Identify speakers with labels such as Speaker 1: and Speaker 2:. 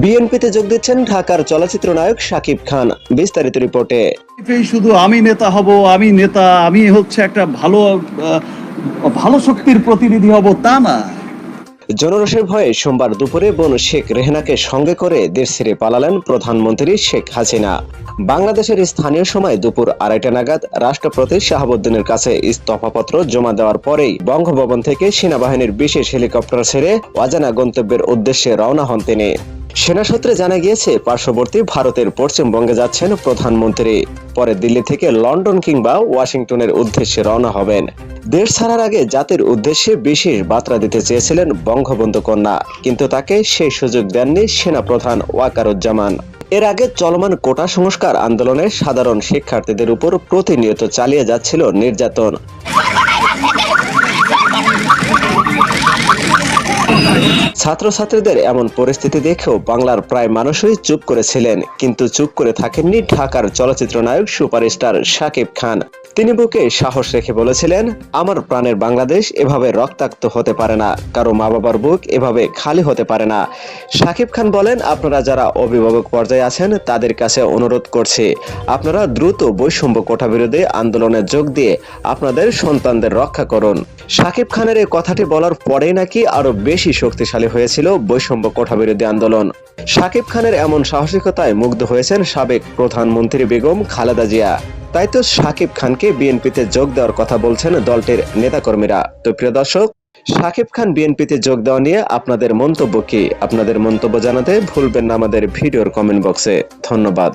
Speaker 1: বিএনপিতে যোগ দিচ্ছেন ঢাকার চলচ্চিত্র নায়ক সাকিব খান। বিস্তারিত রিপোর্টে।
Speaker 2: শুধু আমি নেতা হব আমি নেতা আমি হচ্ছে একটা ভালো ভালো শক্তির প্রতিনিধি হব তা না।
Speaker 1: জনরসের ভয়ে সোমবার দুপুরে বোন শেখ রেহনাকে সঙ্গে করে দেশ ছেড়ে পালালেন প্রধানমন্ত্রী শেখ হাসিনা। বাংলাদেশের স্থানীয় সময় দুপুর আড়াইটা নাগাদ রাষ্ট্রপতি শাহাবুদ্দিনের কাছে ইস্তফাপত্র জমা দেওয়ার পরেই বঙ্গভবন থেকে সেনাবাহিনীর বিশেষ হেলিকপ্টার ছেড়ে অজানা গন্তব্যের উদ্দেশ্যে রওনা হন তিনি। সেনা সূত্রে জানা গিয়েছে, পার্শ্ববর্তী ভারতের পশ্চিমবঙ্গে যাচ্ছেন প্রধানমন্ত্রী। পরে দিল্লি থেকে লন্ডন কিংবা ওয়াশিংটনের উদ্দেশ্যে রওনা হবেন। দেশ ছাড়ার আগে জাতির উদ্দেশ্যে বিশেষ বার্তা দিতে চেয়েছিলেন বঙ্গবন্ধু কন্যা, কিন্তু তাকে সেই সুযোগ দেননি সেনাপ্রধান ওয়াকারুজ্জামান। এর আগে চলমান কোটা সংস্কার আন্দোলনে সাধারণ শিক্ষার্থীদের উপর প্রতিনিয়ত চালিয়ে যাচ্ছিল নির্যাতন। ছাত্রছাত্রীদের এমন পরিস্থিতি দেখেও বাংলার প্রায় মানুষই চুপ করেছিলেন, কিন্তু চুপ করে থাকেননি ঢাকার চলচ্চিত্র নায়ক সুপারস্টার শাকিব খান। তিনি বুকে সাহস রেখে বলেছিলেন, আমার প্রাণের বাংলাদেশ এভাবে রক্তাক্ত হতে পারে না, কারও মা বাবার বুক এভাবে খালি হতে পারে না। শাকিব খান বলেন, আপনারা যারা অভিভাবক পর্যায়ে আছেন, তাদের কাছে অনুরোধ করছি, আপনারা দ্রুত বৈষম্য কোঠা বিরোধী আন্দোলনে যোগ দিয়ে আপনাদের সন্তানদের রক্ষা করুন। শাকিব খানের এই কথাটি বলার পরেই নাকি আরও বেশি শক্তিশালী হয়েছিল বৈষম্য কোঠা বিরোধী আন্দোলন। শাকিব খানের এমন সাহসিকতায় মুগ্ধ হয়েছেন সাবেক প্রধানমন্ত্রী বেগম খালেদা জিয়া। তাই তো সাকিব খানকে বিএনপিতে যোগ দেওয়ার কথা বলছেন দলটির নেতাকর্মীরা। তো প্রিয় দর্শক, সাকিব খান বিএনপিতে যোগ দেওয়া নিয়ে আপনাদের মন্তব্য কি? আপনাদের মন্তব্য জানাতে ভুলবেন না আমাদের ভিডিওর কমেন্ট বক্সে ধন্যবাদ।